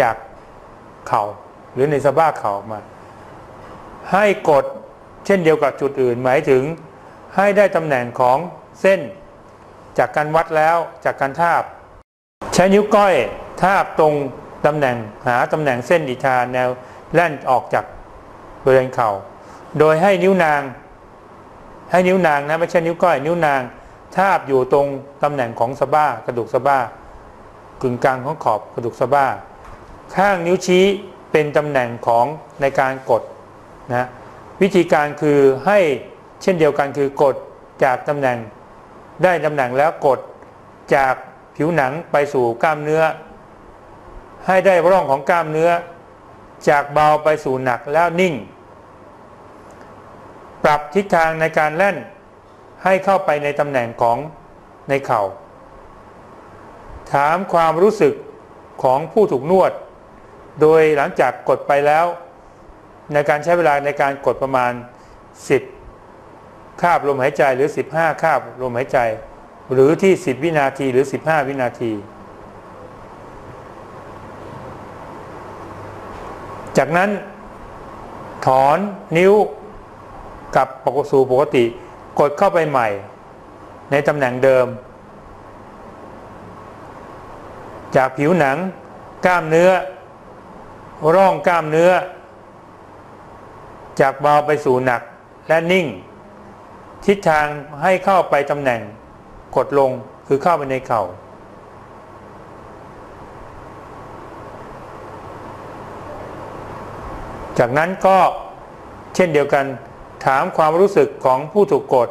จากเข่าหรือในสะบ้าเข่ามา ให้กดเช่นเดียวกับจุดอื่นหมายถึงให้ได้ตำแหน่งของเส้น จากการวัดแล้วจากการทาบ ใช้นิ้วก้อยทาบตรงตำแหน่งหาตำแหน่งเส้นอิทาแนวแล่นออกจากบริเวณเข่า โดยให้นิ้วนาง ให้นิ้วนางนะไม่ใช่นิ้วก้อย นิ้วนางทาบอยู่ตรงตำแหน่งของสะบ้ากระดูกสะบ้ากึ่งกลางของขอบกระดูกสะบ้า ข้างนิ้วชี้เป็นตำแหน่งของในการกดนะวิธีการคือให้เช่นเดียวกันคือกดจากตำแหน่ง ได้ตำแหน่งแล้วกดจากผิวหนังไปสู่กล้ามเนื้อ ให้ได้ร่องของกล้ามเนื้อ จากเบาไปสู่หนักแล้วนิ่ง ปรับทิศทางในการแล่นให้เข้าไปในตำแหน่งของในเข่า ถามความรู้สึกของผู้ถูกนวด โดยหลังจากกดไปแล้ว ในการใช้เวลาในการกดประมาณ 10 คาบลมหายใจหรือ 15 คาบลมหายใจ หรือที่ 10 วินาทีหรือ 15 วินาที จากนั้นถอนนิ้วกับปกสู่ปกติ กดเข้าไปใหม่ ในตำแหน่งเดิม จากผิวหนัง กล้ามเนื้อ ร่องกล้ามเนื้อ จากเบาไปสู่หนักและนิ่ง ทิศทางให้เข้าไปตำแหน่ง กดลงคือเข้าไปในเข่าจากนั้นก็เช่นเดียวกันถามความรู้สึกของผู้ถูกกด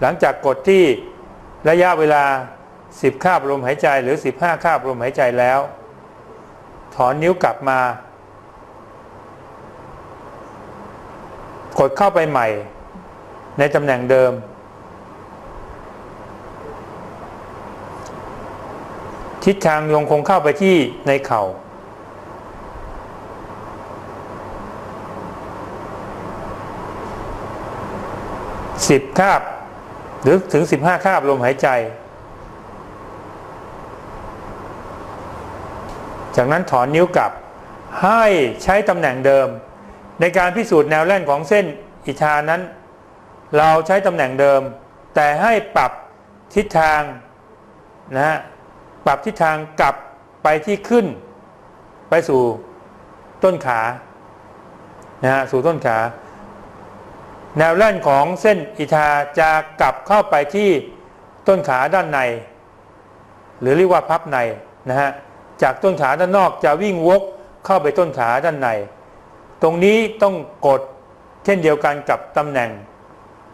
หลังจากกดที่ระยะเวลา 10 คาบลมหายใจหรือ 15 คาบลมหายใจแล้ว ถอนนิ้วกลับมา กดเข้าไปใหม่ ในตำแหน่งเดิม ทิศทางยงคงเข้าไปที่ในเข่าสิบคาบ หรือถึงสิบห้าคาบลมหายใจ จากนั้นถอนนิ้วกลับ ให้ใช้ตำแหน่งเดิม ในการพิสูจน์แนวแล่นของเส้นอิทานั้น เราใช้ตำแหน่งเดิม แต่ให้ปรับทิศทางนะฮะปรับทิศทางกลับไปที่ขึ้น ไปสู่ต้นขานะฮะสู่ต้นขา แนวแล่นของเส้นอิทาจะกลับเข้าไปที่ต้นขาด้านใน หรือเรียกว่าพับในนะฮะ จากต้นขาด้านนอกจะวิ่งวกเข้าไปต้นขาด้านใน ตรงนี้ต้องกดเช่นเดียวกันกับตำแหน่ง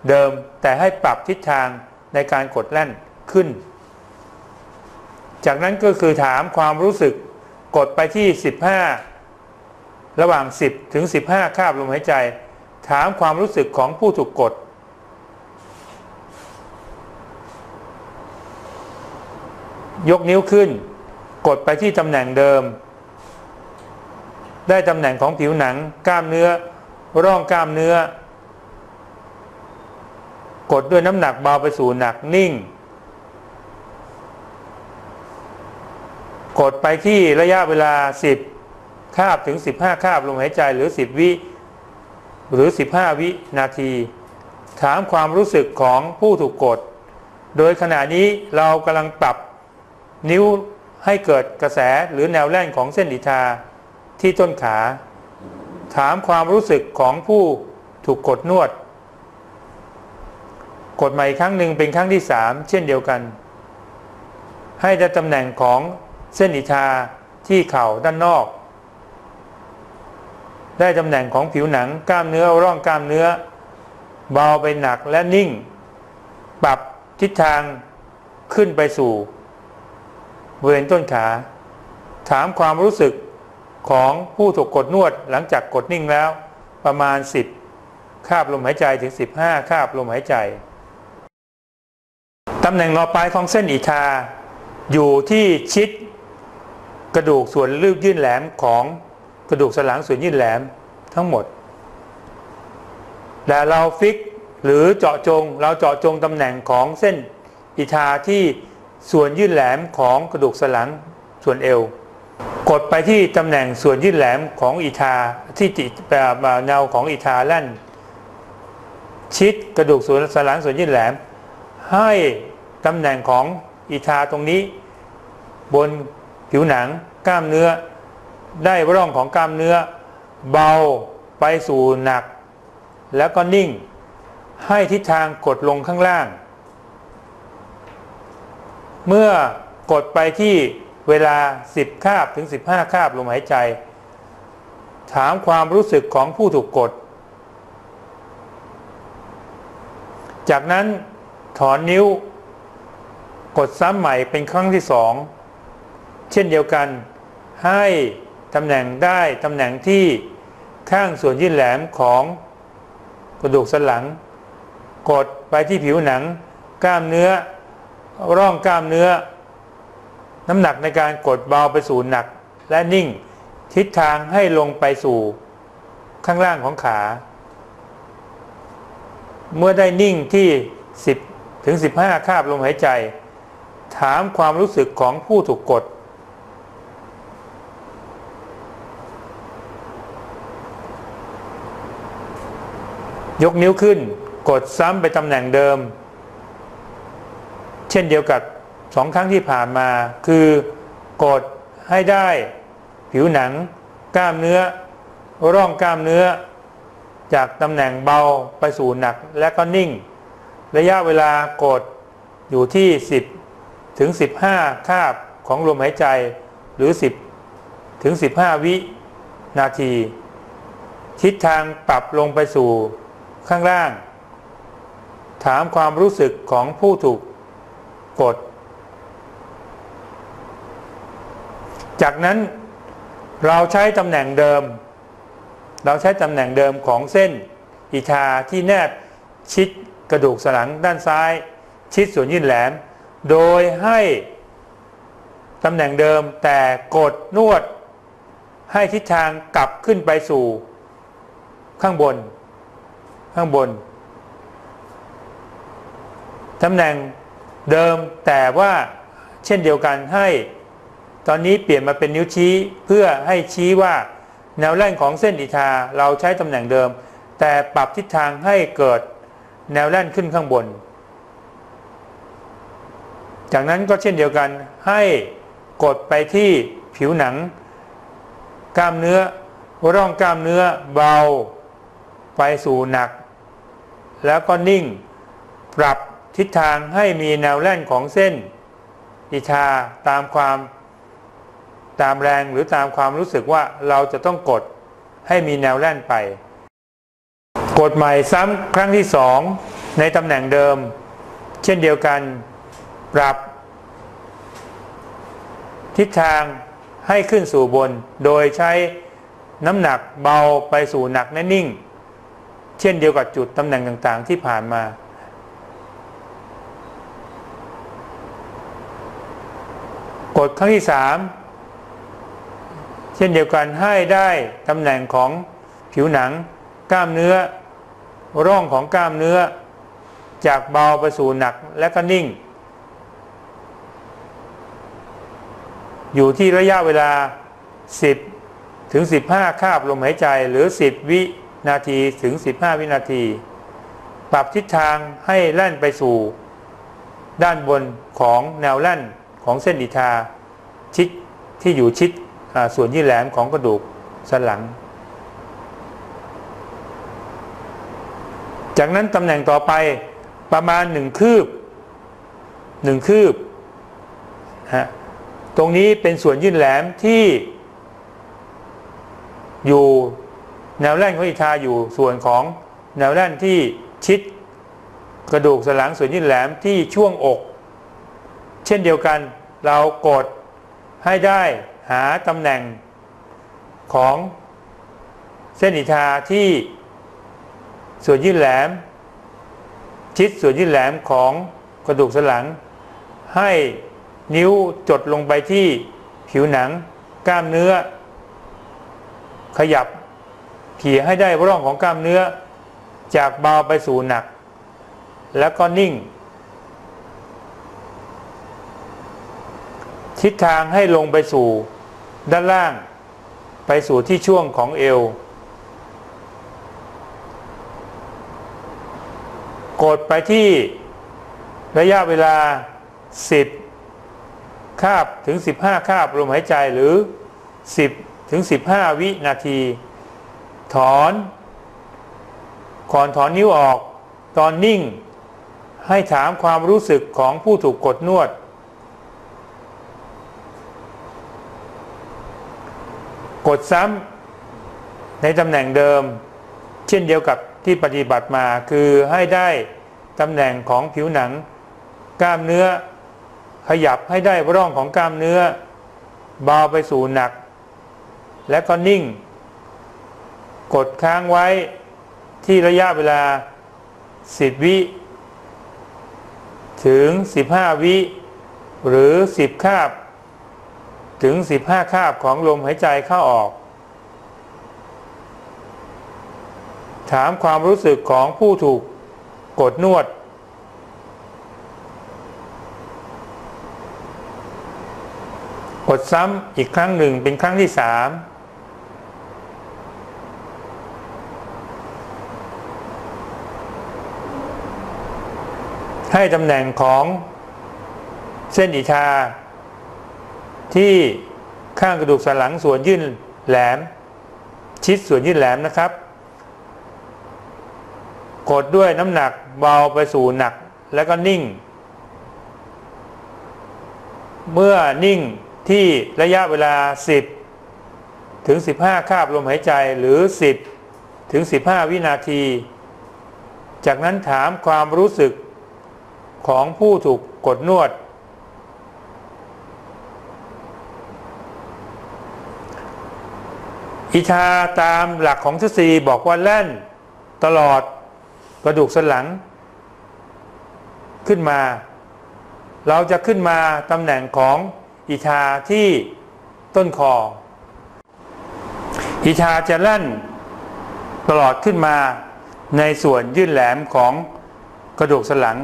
เดิมแต่ให้ปรับทิศทางในการกดแล่นขึ้น จากนั้นก็คือถามความรู้สึกกดไปที่ 15 ระหว่าง 10 ถึง 15 คาบลมหายใจ ถามความรู้สึกของผู้ถูกกดยกนิ้วขึ้น กดไปที่ตำแหน่งเดิม ได้ตำแหน่งของผิวหนัง กล้ามเนื้อ ร่องกล้ามเนื้อ กดด้วยน้ำหนักเบาไปสู่หนักนิ่ง กดไปที่ระยะเวลา 10 คาบถึง 15 คาบลมหายใจหรือ 10 วิหรือ 15 วินาที ถามความรู้สึกของผู้ถูกกด โดยขณะนี้เรากำลังปรับนิ้ว ให้เกิดกระแสหรือแนวแล่นของเส้นอิทาที่ต้นขา ถามความรู้สึกของผู้ถูกกดนวด กดใหม่ครั้งหนึ่งเป็นครั้งที่3เช่นเดียวกัน ให้ได้ตำแหน่งของเส้นอิทาที่เข่าด้านนอก ได้ตำแหน่งของผิวหนังกล้ามเนื้อร่องกล้ามเนื้อ เบาไปหนักและนิ่ง ปรับทิศทางขึ้นไปสู่ บริเวณต้นขา ถามความรู้สึกของผู้ถูกกดนวดหลังจากกดนิ่งแล้ว ประมาณ 10 คาบลมหายใจถึง 15 คาบลมหายใจ ตำแหน่งรอปลายของเส้นอิทาอยู่ที่ชิด กระดูกส่วนลืบยื่นแหลมของกระดูกสันหลังส่วนยื่นแหลมทั้งหมด แต่เราฟิกหรือเจาะจงเราเจาะจงตำแหน่งของเส้นอิทาที่ ส่วนยื่นแหลมของกระดูกสันหลังส่วนเอว กดไปที่ตำแหน่งส่วนยื่นแหลมของอีทาที่ติแบบแนวของอีทาแล่น ชิดกระดูกส่วนสันหลังส่วนยื่นแหลม ให้ตำแหน่งของอีทาตรงนี้ บนผิวหนังกล้ามเนื้อ ได้ร่องของกล้ามเนื้อ เบาไปสู่หนัก แล้วก็นิ่ง ให้ทิศทางกดลงข้างล่าง เมื่อกดไปที่เวลา 10 คาบถึง 15 คาบลมหายใจ ถามความรู้สึกของผู้ถูกกด จากนั้นถอนนิ้ว กดซ้ำใหม่เป็นครั้งที่สองเช่นเดียวกัน ให้ตำแหน่งได้ตำแหน่งที่ข้างส่วนยื่นแหลมของกระดูกสันหลัง กดไปที่ผิวหนัง กล้ามเนื้อ ร่องกล้ามเนื้อ น้ำหนักในการกดเบาไปสู่หนัก และนิ่งทิศทางให้ลงไปสู่ข้างล่างของขา เมื่อได้นิ่งที่ 10 ถึง 15 คาบลมหายใจ ถามความรู้สึกของผู้ถูกกด ยกนิ้วขึ้น กดซ้ำไปตำแหน่งเดิม เช่นเดียวกับสองครั้งที่ผ่านมา คือกดให้ได้ผิวหนัง กล้ามเนื้อ ร่องกล้ามเนื้อ จากตำแหน่งเบาไปสู่หนักและก็นิ่ง ระยะเวลากดอยู่ที่ 10 ถึง 15 คาบของลมหายใจหรือ 10 ถึง 15 วินาที ทิศทางปรับลงไปสู่ข้างล่าง ถามความรู้สึกของผู้ถูก กด จากนั้นเราใช้ตำแหน่งเดิม เราใช้ตำแหน่งเดิมของเส้นอิทาที่แนบชิดกระดูกสันหลังด้านซ้าย ชิดส่วนยื่นแหลม โดยให้ตำแหน่งเดิมแต่กดนวด ให้ทิศทางกลับขึ้นไปสู่ ข้างบน ข้างบนตำแหน่ง เดิมแต่ว่าเช่นเดียวกันให้ ตอนนี้เปลี่ยนมาเป็นนิ้วชี้เพื่อให้ชี้ว่าแนวแล่นของเส้นอิทาเราใช้ตำแหน่งเดิม แต่ปรับทิศทางให้เกิดแนวแล่นขึ้นข้างบน จากนั้นก็เช่นเดียวกันให้กดไปที่ผิวหนัง กล้ามเนื้อร่องกล้ามเนื้อเบา ไปสู่หนัก แล้วก็นิ่งปรับ ทิศทางให้มีแนวแล่นของเส้นอิทาตามความตามแรงหรือตามความรู้สึกว่าเราจะต้องกดให้มีแนวแล่นไป กดใหม่ซ้ำครั้งที่สองในตำแหน่งเดิม เช่นเดียวกันปรับ ทิศทางให้ขึ้นสู่บน โดยใช้น้ำหนักเบาไปสู่หนักและนิ่ง เช่นเดียวกับจุดตำแหน่งต่างๆที่ผ่านมา กดครั้งที่สามเช่นเดียวกันให้ได้ตำแหน่งของผิวหนัง กล้ามเนื้อ ร่องของกล้ามเนื้อ จากเบาไปสู่หนักและก็นิ่ง อยู่ที่ระยะเวลา 10 ถึง 15 คาบลมหายใจหรือ 10 วินาทีถึง 15 วินาที ปรับทิศทางให้แล่นไปสู่ ด้านบนของแนวแล่น ของเส้นอิทาชิดที่อยู่ชิดส่วนยี่แหลมของกระดูกสันหลัง จากนั้นตำแหน่งต่อไปประมาณหนึ่งคืบหนึ่งคืบฮะตรงนี้เป็นส่วนยื่นแหลมที่ อยู่แนวแล่นของอิทาอยู่ส่วนของแนวแล่นที่ชิด กระดูกสันหลังส่วนยื่นแหลมที่ช่วงอก เช่นเดียวกันเรากดให้ได้หาตำแหน่งของเส้นอิทาที่ส่วนยื่นแหลม ชิดส่วนยื่นแหลมของกระดูกสันหลัง ให้นิ้วจดลงไปที่ผิวหนัง กล้ามเนื้อ ขยับเขี่ยให้ได้ร่องของกล้ามเนื้อ จากเบาไปสู่หนัก แล้วก็นิ่ง ทิศทางให้ลงไปสู่ด้านล่าง ไปสู่ที่ช่วงของเอว กดไปที่ระยะเวลา 10 คาบถึง 15 คาบลมหายใจหรือ 10 ถึง 15 วินาที ถอนก่อนถอนนิ้วออก ตอนนิ่ง ให้ถามความรู้สึกของผู้ถูกกดนวด กดซ้ำในตำแหน่งเดิม เช่นเดียวกับที่ปฏิบัติมาคือให้ได้ตำแหน่งของผิวหนัง กล้ามเนื้อ ขยับให้ได้ร่องของกล้ามเนื้อ เบาไปสู่หนัก และก็นิ่ง กดค้างไว้ที่ระยะเวลา 10 วิ ถึง 15 วิ หรือ 10 คาบ ถึง 15 คาบของลมหายใจเข้าออก ถามความรู้สึกของผู้ถูกกดนวด กดซ้ำอีกครั้งหนึ่งเป็นครั้งที่สามให้ตำแหน่งของเส้นอิทา ที่ข้างกระดูกสันหลังส่วนยื่นแหลม ชิดส่วนยื่นแหลมนะครับ กดด้วยน้ำหนักเบาไปสู่หนักแล้วก็นิ่ง เมื่อนิ่งที่ระยะเวลา 10 ถึง 15 คาบลมหายใจหรือ 10 ถึง 15 วินาที จากนั้นถามความรู้สึกของผู้ถูกกดนวด อิทาตามหลักของทฤษฎีบอกว่าแล่นตลอดกระดูกสันหลัง ขึ้นมา เราจะขึ้นมาตำแหน่งของอิทาที่ต้นคออิทาจะแล่นตลอดขึ้นมาในส่วนยื่นแหลมของกระดูกสันหลัง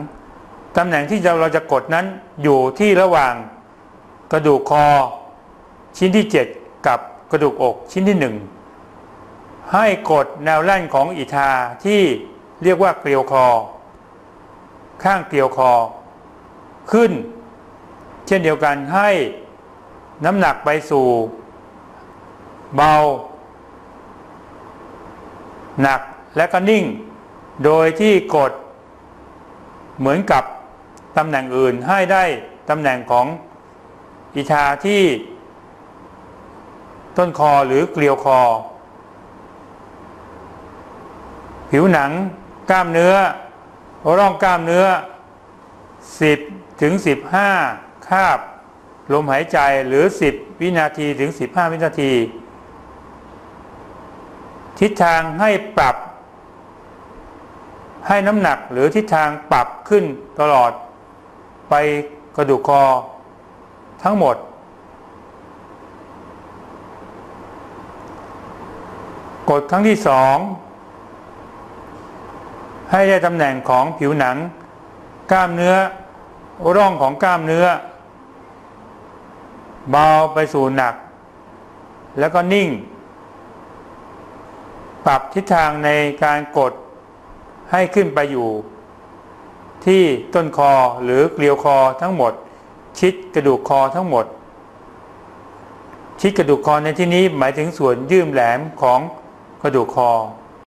ตำแหน่งที่เราจะกดนั้นอยู่ที่ระหว่างกระดูกคอชิ้นที่ 7 กับ กระดูกอกชิ้นที่1ให้กดแนวแล่นของอิทาที่เรียกว่าเกลียวคอ ข้างเกลียวคอ ขึ้น เช่นเดียวกันให้น้ำหนักไปสู่เบา หนักและก็นิ่ง โดยที่กดเหมือนกับตำแหน่งอื่นให้ได้ตำแหน่งของอิทาที่ ต้นคอหรือเกลียวคอ ผิวหนังกล้ามเนื้อร่องกล้ามเนื้อ 10ถึง15 คาบ ลมหายใจหรือ 10 วินาทีถึง 15 วินาที ทิศทางให้ปรับ ให้น้ำหนักหรือทิศทางปรับขึ้นตลอด ไปกระดูกคอ ทั้งหมด กดครั้งที่สองให้ได้ตำแหน่งของผิวหนัง กล้ามเนื้อ ร่องของกล้ามเนื้อ เบาไปสู่หนัก แล้วก็นิ่ง ปรับทิศทางในการกดให้ขึ้นไปอยู่ ที่ต้นคอหรือเกลียวคอทั้งหมด ชิดกระดูกคอทั้งหมด ชิดกระดูกคอในที่นี้หมายถึงส่วนยืมแหลมของ กระดูกคอ